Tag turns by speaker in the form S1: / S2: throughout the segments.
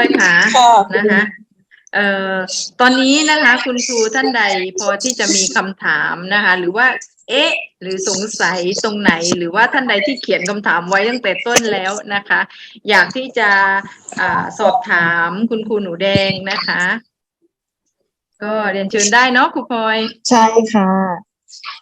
S1: อย
S2: ค่ะ
S1: นะคะเอ่อตอนนี้นะคะคุณครูท่านใดพอที่จะมีคำถามนะคะ หรือว่า เอ๊ะ หรือสงสัยตรงไหน หรือว่าท่านใดที่เขียนคำถามไว้ตั้งแต่ต้นแล้วนะคะ อยากที่จะอาสอบถามคุณครูหนูแดงนะคะ ก็เรียนเชิญได้เนาะครูพลอย
S2: ใช่ค่ะ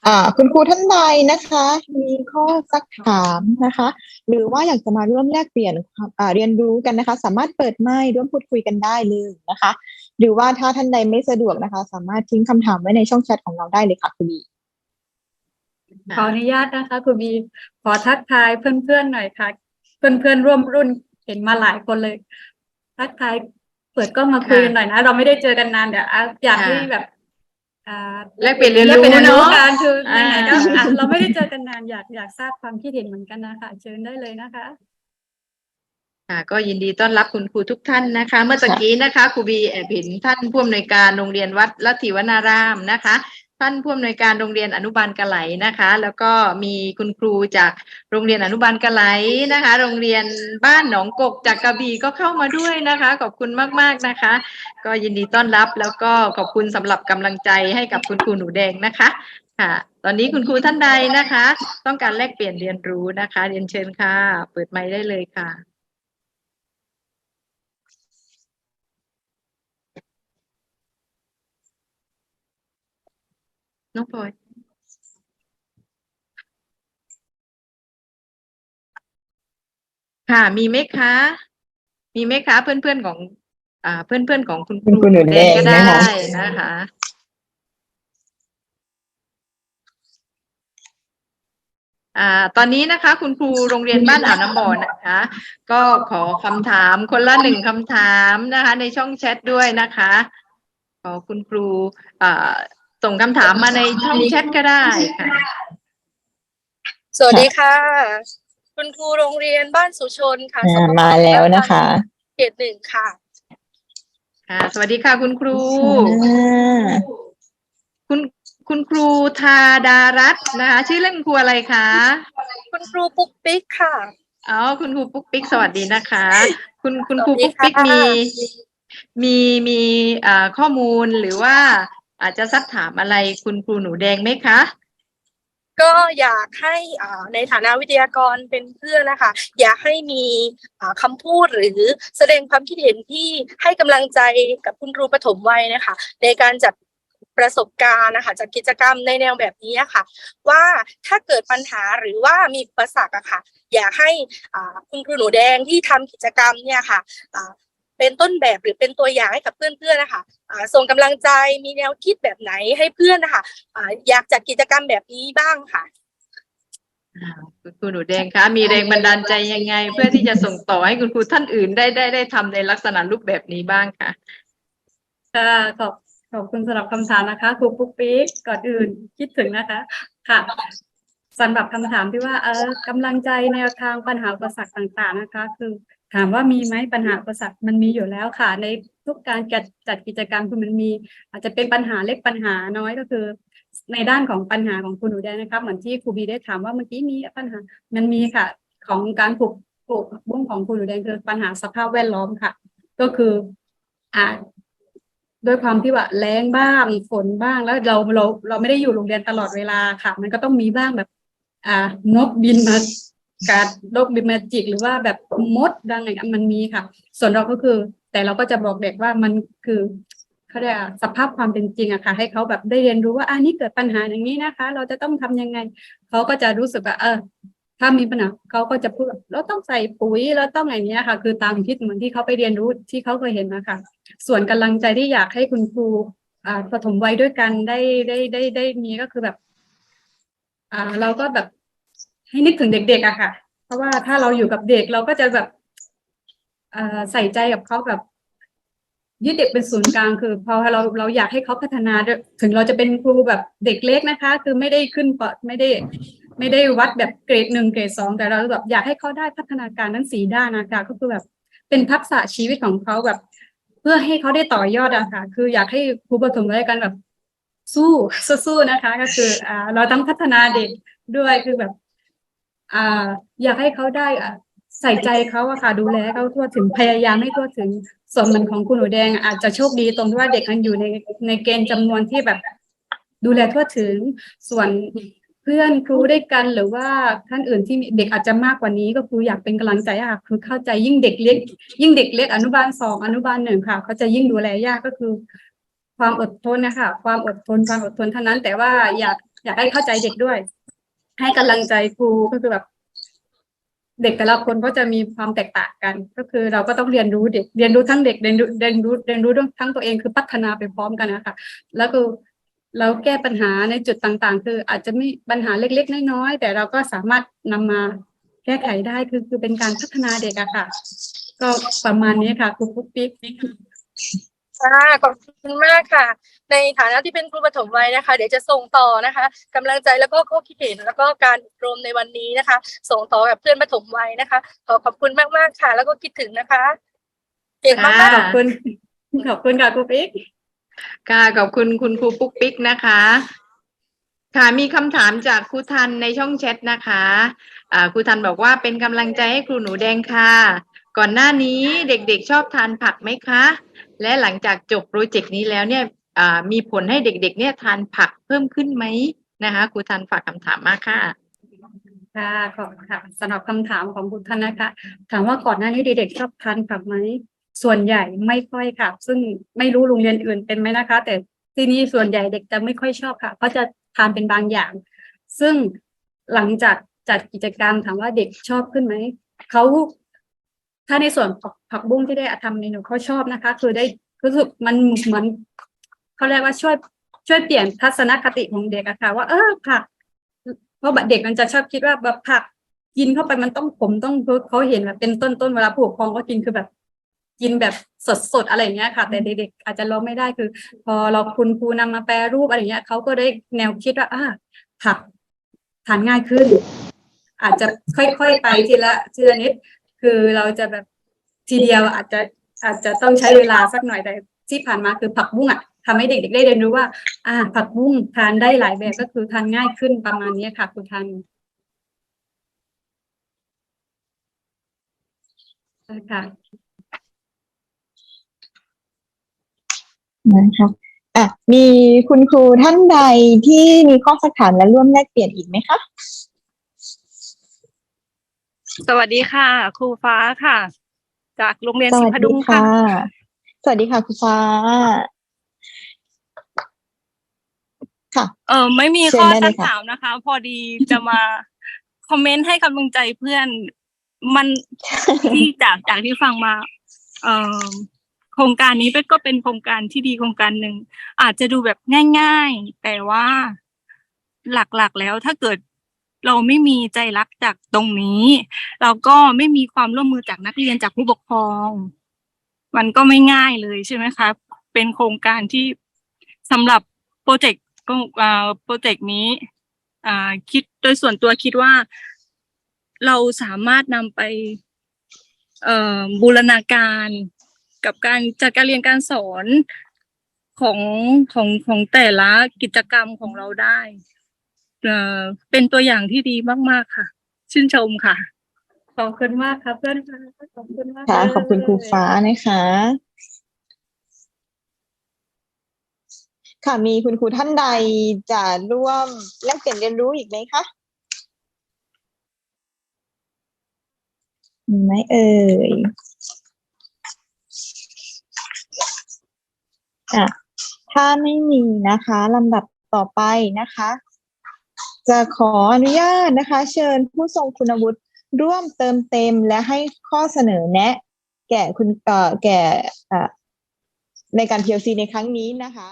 S2: อ่าคุณครูท่านใดนะคะ มีข้อสักถามนะคะ หรือว่าอยากจะมาร่วมแลกเปลี่ยนความอ่าเรียนรู้กันนะคะ สามารถเปิดไมค์ร่วมพูดคุยกันได้เลยนะคะ หรือว่าถ้าท่านใดไม่สะดวกนะคะ สามารถทิ้งคำถามไว้ในช่องแชทของเราได้เลยค่ะคุณบี
S3: ขออนุญาตนะคะคุณบีขอทักทายเพื่อนๆหน่อยค่ะ เพื่อนๆร่วมรุ่นเห็นมาหลายคนเลย ทักทายเปิดก็มาคุยกันหน่อยนะ เราไม่ได้เจอกันนานเดี๋ยวอยากให้
S1: ค่
S3: แบบ
S1: แลกเปลี่ยนเรียน
S3: แลก
S1: รู้
S3: เปลี่ยนเรียนรู้
S1: เนาะ
S3: กันคือ
S1: อ่า
S3: ไหนๆก็อะเราไม่ได้เจอกันนานอยากอยากทราบความคิดเห็นเหมือนกันนะคะเชิญได้เลยนะคะ
S1: ค่ะก็ยินดีต้อนรับคุณครูทุกท่านนะคะ เมื่อตะกี้นะคะครูบีแอบเห็นท่านผู้อำนวยการโรงเรียนวัดลัทธิวนารามนะคะ ท่านผู้อำนวยการโรงเรียนอนุบาลกะไหลนะคะ แล้วก็มีคุณครูจากโรงเรียนอนุบาลกะไหลนะคะ โรงเรียนบ้านหนองกกจากกระบี่ก็เข้ามาด้วยนะคะ ขอบคุณมากๆนะคะ ก็ยินดีต้อนรับแล้วก็ขอบคุณสำหรับกำลังใจให้กับคุณครูหนูแดงนะคะค่ะ ตอนนี้คุณครูท่านใดนะคะ ต้องการแลกเปลี่ยนเรียนรู้นะคะ เรียนเชิญค่ะ เปิดไมค์ได้เลยค่ะ น้องพลอยค่ะ มีไหมคะ มีไหมคะ เพื่อนๆของ อ่า เพื่อนๆของคุณค
S2: คุณครูหนูแดง
S1: ก็
S2: นะ
S1: ได้
S2: คะ
S1: นะคะ อ่า ตอนนี้นะคะ คุณครูโรงเรียนบ้านอ่าวน้ำบ่อนะคะ ก็ขอคำถามคนละหนึ่งคำถามนะคะ ในช่องแชทด้วยนะคะ ขอคุณครูอ่า ส่งคำถามมาในช่องแชทก็ได้ค่ะ
S4: สวัสดีค่ะ คุณครูโรงเรียนบ้านสุชนค่ะ
S2: อ่า
S4: สปป
S2: มาแล้วนะคะ
S4: เขตหนึ่งค่ะ
S1: ค่ะ สวัสดีค่ะคุณครู
S2: อ่า
S1: คุณคุณครูธาดารัตน์นะคะ ชื่อเล่นคุณครูอะไรคะ
S4: คุณครูปุ๊กปิ๊กค่ะ
S1: อ๋อคุณครูปุ๊กปิ๊กสวัสดีนะคะ คุณคุณครู
S4: สวัสดี
S1: ปุ๊กปิ๊ก
S4: ค่ะ
S1: มี มีมีอ่าข้อมูลหรือว่า อาจจะซักถามอะไรคุณครูหนูแดงไหมคะ
S4: ก็อยากให้อ่าในฐานะวิทยากรเป็นเพื่อนนะคะ อยากให้มีอ่าคำพูดหรือแสดงความคิดเห็นที่ให้กำลังใจกับคุณครูปฐมวัยนะคะ ในการจัดประสบการณ์นะคะจัดกิจกรรมในแนวแบบนี้ค่ะ ว่าถ้าเกิดปัญหาหรือว่ามีอุปสรรคอะค่ะ อยากให้อ่าคุณครูหนูแดงที่ทำกิจกรรมเนี่ยค่ะอ่า เป็นต้นแบบหรือเป็นตัวอย่างให้กับเพื่อนๆนะคะอ่าส่งกำลังใจมีแนวคิดแบบไหนให้เพื่อนนะคะอ่าอยากจัดกิจกรรมแบบนี้บ้างค่ะ
S1: อ่าคุณครูหนูแดงคะมีแรงบันดาลใจยังไง เพื่อที่จะส่งต่อให้คุณครูท่านอื่นได้ได้ได้ทำในลักษณะรูปแบบนี้บ้างค่ะ
S3: ค่ะขอบขอบคุณสำหรับคำถามนะคะครูปุ๊กปิ๊กก่อนอื่นคิดถึงนะคะ ค่ะสำหรับคำถามที่ว่าเออกำลังใจแนวทางปัญหาอุปสรรคต่าง ๆ นะคะ คือ ถามว่ามีไหมปัญหาอุปสรรคมันมีอยู่แล้วค่ะ ในทุกการจัดจัดกิจกรรมคือมันมี อาจจะเป็นปัญหาเล็กปัญหาน้อยก็คือ ในด้านของปัญหาของคุณหนูแดงนะครับเหมือนที่ครูบีได้ถามว่าเมื่อกี้มีปัญหามันมีค่ะ ของการปลูกปลูกผักบุ้งของคุณหนูแดงคือปัญหาสภาพแวดล้อมค่ะ ก็คืออ่าด้วยความที่ว่าแรงบ้างฝนบ้างแล้วเราเราเราไม่ได้อยู่โรงเรียนตลอดเวลาค่ะ มันก็ต้องมีบ้างแบบ อ่านกบินมา กัดนกบิมาจิก หรือว่าแบบมดดังอย่างเงี้ยมันมีค่ะ ส่วนเราก็คือ แต่เราก็จะบอกเด็กว่ามันคือเขาเรียกอะสภาพความเป็นจริงอะค่ะ ให้เขาแบบได้เรียนรู้ว่าอ่านี่เกิดปัญหาอย่างนี้นะคะ เราจะต้องทำยังไง เขาก็จะรู้สึกว่าเออ ถ้ามีปัญหาเขาก็จะพูดแบบเราต้องใส่ปุ๋ยเราต้องอย่างเนี้ยค่ะ คือตามคิดเหมือนที่เขาไปเรียนรู้ที่เขาเคยเห็นนะคะส่วนกำลังใจที่อยากให้คุณครูอ่าปฐมวัยด้วยกันได้ได้ได้ได้มีก็คือแบบ อ่า เราก็แบบ ให้นึกถึงเด็กๆอะค่ะ เพราะว่าถ้าเราอยู่กับเด็กเราก็จะแบบใส่ใจกับเขาแบบยึดเด็กเป็นศูนย์กลางคือพอเราเราอยากให้เขาพัฒนาถึงเราจะเป็นครูแบบเด็กเล็กนะคะ คือไม่ได้ขึ้นปไม่ได้ ไม่ได้วัดแบบเกรดหนึ่งเกรดสองแต่เราแบบอยากให้เขาได้พัฒนาการทั้งสี่ด้านนะคะก็คือแบบเป็นทักษะชีวิตของเขาแบบ เพื่อให้เขาได้ต่อยอดอะค่ะ คืออยากให้ครูปฐมวัยกันแบบสู้สู้นะคะ ก็คืออ่าเราต้องพัฒนาเด็กด้วยคือแบบ อ่า อยากให้เขาได้อ่าใส่ใจเขาอะค่ะ ดูแลเขาทั่วถึงพยายามให้ทั่วถึงส่วนเหมือนของคุณหนูแดง อาจจะโชคดีตรงที่ว่าเด็กมันอยู่ในในเกณฑ์จำนวนที่แบบ ดูแลทั่วถึงส่วนเพื่อนครูด้วยกันหรือว่าท่านอื่นที่มีเด็กอาจจะมากกว่านี้ก็คืออยากเป็นกำลังใจอะค่ะคือเข้าใจยิ่งเด็กเล็กยิ่งเด็กเล็กอนุบาลสองอนุบาลหนึ่งค่ะเขาจะยิ่งดูแลยากก็คือ ความอดทนนะคะความอดทนความอดทนเท่านั้น แต่ว่าอยากอยากให้เข้าใจเด็กด้วย ให้กำลังใจครูก็คือแบบ เด็กแต่ละคนก็จะมีความแตกต่างกัน ก็คือเราก็ต้องเรียนรู้เด็ก เรียนรู้ทั้งเด็กเรียนรู้เรียนรู้เรียนรู้ทั้งตัวเองคือพัฒนาไปพร้อมกันนะคะแล้วก็เราแก้ปัญหาในจุดต่างๆ คืออาจจะไม่ปัญหาเล็ก ๆ น้อยๆแต่เราก็สามารถนำมาแก้ไขได้คือคือเป็นการพัฒนาเด็กอะค่ะ ก็ประมาณนี้ค่ะครูปุ๊กปิ๊ก
S4: ค่ะขอบคุณมากค่ะ ในฐานะที่เป็นครูปฐมวัยนะคะ เดี๋ยวจะส่งต่อนะคะกำลังใจแล้วก็ข้อคิดเห็นแล้วก็การอบรมในวันนี้นะคะ ส่งต่อกับเพื่อนปฐมวัยนะคะ ขอขอบคุณมากๆค่ะ แล้วก็คิดถึงนะคะเก่งมาก
S1: ค่ะ
S3: ขอบคุณขอบคุณค่ะครูปิ๊ก
S1: ค่ะขอบคุณคุณครูปุ๊กปิ๊กนะคะ ค่ะมีคำถามจากครูทันในช่องแชทนะคะอ่าครูทันบอกว่าเป็นกำลังใจให้ครูหนูแดงค่ะ ก่อนหน้านี้เด็กๆชอบทานผักไหมคะ และหลังจากจบโปรเจกต์นี้แล้วเนี่ยมีผลให้เด็กๆ เนี่ยทานผักเพิ่มขึ้นไหมนะคะครูทันฝากคำถามมาค่ะ
S3: ค่ะขอบคุณค่ะสำหรับคำถามของคุณท่านนะคะ ถามว่าก่อนหน้านี้เด็กๆชอบทานผักไหมส่วนใหญ่ไม่ค่อยค่ะ ซึ่งไม่รู้โรงเรียนอื่นเป็นไหมนะคะ แต่ที่นี่ส่วนใหญ่เด็กจะไม่ค่อยชอบค่ะเขาจะทานเป็นบางอย่าง ซึ่งหลังจากจัดกิจกรรมถามว่าเด็กชอบขึ้นไหมเขา ถ้าในส่วนผักผักบุ้งที่ได้ทำเมนูเขาชอบนะคะ คือได้รู้สึกมันเหมือนเขาเรียกว่าช่วยช่วยเปลี่ยนทัศนคติของเด็กอะค่ะ ว่าเออผักเพราะแบบเด็กมันจะชอบคิดว่าแบบผักกินเข้าไปมันต้องขมต้องเขาเห็นแบบเป็นต้นต้นๆเวลาผู้ปกครองก็กินคือแบบ กินแบบสดๆอะไรอย่างเงี้ยค่ะ แต่เด็กๆอาจจะรองไม่ได้คือ พอเราคุณครูนำมาแปรรูปอะไรเงี้ยเขาก็ได้แนวคิดว่าอ่าผักทานง่ายขึ้น อาจจะค่อยๆไปทีละทีละนิด คือเราจะแบบทีเดียวอาจจะอาจจะต้องใช้เวลาสักหน่อยแต่ที่ผ่านมาคือผักบุ้งอะทำให้เด็กๆได้เรียนรู้ว่า อ่า ผักบุ้งทานได้หลายแบบก็คือทานง่ายขึ้นประมาณนี้ค่ะคุณทันค่ะ
S2: นะคะอะมีคุณครูท่านใดที่มีข้อสักถามและร่วมแลกเปลี่ยนอีกไหมคะ
S5: สวัสดีค่ะ ครูฟ้าค่ะ จากโรงเรียน
S2: ส
S5: สิ
S2: วั
S5: ง
S2: ส
S5: ห์พ
S2: ดี
S5: ดุง
S2: ค่ะ
S5: ค่ะ
S2: สวัสดีค่ะครูฟ้า ค่ะ
S5: เออไม่มี
S2: เชิญ
S5: ข้อ
S2: ได้เลย
S5: สัก
S2: ค่ะ
S5: ถามนะคะ พอดีจะมาคอมเมนต์ให้กำลังใจเพื่อน มันที่จากจากที่ฟังมา เอ่อโครงการนี้เป็นก็เป็นโครงการที่ดีโครงการหนึ่งอาจจะดูแบบง่าย ๆ แต่ว่าหลักๆแล้วถ้าเกิด เราไม่มีใจรักจากตรงนี้เราก็ไม่มีความร่วมมือจากนักเรียนจากผู้ปกครอง มันก็ไม่ง่ายเลยใช่ไหมคะเป็นโครงการที่สำหรับโปรเจกต์ก็โปรเจกต์นี้คิดโดยส่วนตัวคิดว่าเราสามารถนำไปบูรณาการกับการจัดการเรียนการสอนของของของแต่ละกิจกรรมของเราได้ เอ่อเป็นตัวอย่างที่ดีมาก ๆ ค่ะ ชื่นชมค่ะ
S3: ขอบคุณมากครับเพื่อนค่ะขอบคุณมาก
S2: ค่ะ
S3: เลย
S2: ขอบคุณครูฟ้านะคะ ค่ะมีคุณครูท่านใดจะร่วมแลกเปลี่ยนเรียนรู้อีกไหมคะมีไหมเอ่ยอะถ้าไม่มีนะคะลำดับต่อไปนะคะ จะขออนุญาตนะคะ เชิญผู้ทรงคุณวุฒิร่วมเติมเต็มและให้ข้อเสนอแนะ แก่คุณเอ่อแก่เอ่อในการ PLC ในครั้งนี้นะคะ